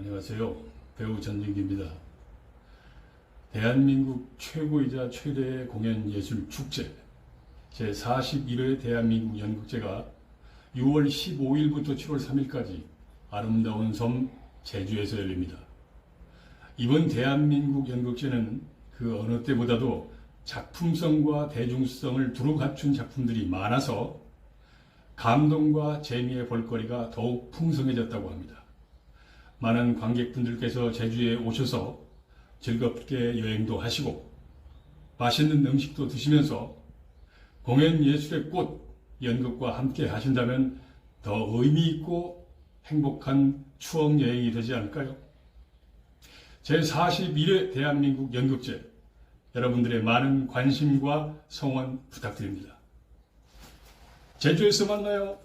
안녕하세요. 배우 전진기입니다. 대한민국 최고이자 최대의 공연 예술 축제 제41회 대한민국 연극제가 6월 15일부터 7월 3일까지 아름다운 섬 제주에서 열립니다. 이번 대한민국 연극제는 그 어느 때보다도 작품성과 대중성을 두루 갖춘 작품들이 많아서 감동과 재미의 볼거리가 더욱 풍성해졌다고 합니다. 많은 관객분들께서 제주에 오셔서 즐겁게 여행도 하시고 맛있는 음식도 드시면서 공연 예술의 꽃 연극과 함께 하신다면 더 의미 있고 행복한 추억 여행이 되지 않을까요? 제41회 대한민국 연극제 여러분들의 많은 관심과 성원 부탁드립니다. 제주에서 만나요.